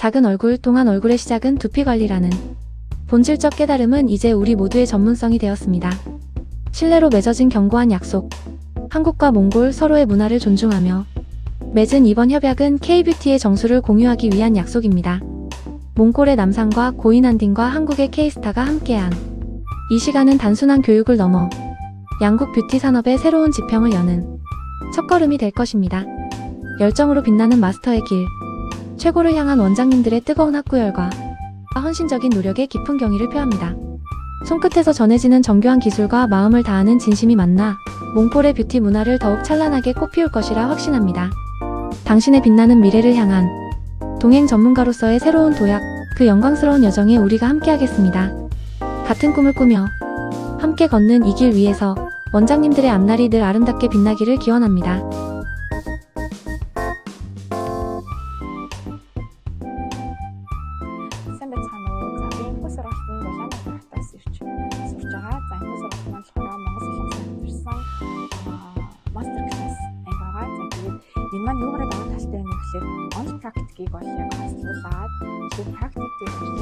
작은 얼굴 동안 얼굴의 시작은 두피 관리라는 본질적 깨달음은 이제 우리 모두의 전문성이 되었습니다. 신뢰로 맺어진 견고한 약속. 한국과 몽골 서로의 문화를 존중하며 맺은 이번 협약은 K-뷰티의 정수를 공유하기 위한 약속입니다. 몽골의 남산과 고인한딘과 한국의 K스타가 함께한 이 시간은 단순한 교육을 넘어 양국 뷰티 산업의 새로운 지평을 여는 첫걸음이 될 것입니다. 열정으로 빛나는 마스터의 길. 최고를 향한 원장님들의 뜨거운 학구열과 헌신적인 노력에 깊은 경의를 표합니다. 손끝에서 전해지는 정교한 기술과 마음을 다하는 진심이 만나 몽골의 뷰티 문화를 더욱 찬란하게 꽃피울 것이라 확신합니다. 당신의 빛나는 미래를 향한 동행 전문가로서의 새로운 도약, 그 영광스러운 여정에 우리가 함께하겠습니다. 같은 꿈을 꾸며 함께 걷는 이 길 위에서 원장님들의 앞날이 늘 아름답게 빛나기를 기원합니다. шалтгаалтай байна гэхлээр он практикийг бол яг хаслуулаад эсвэл практик дээр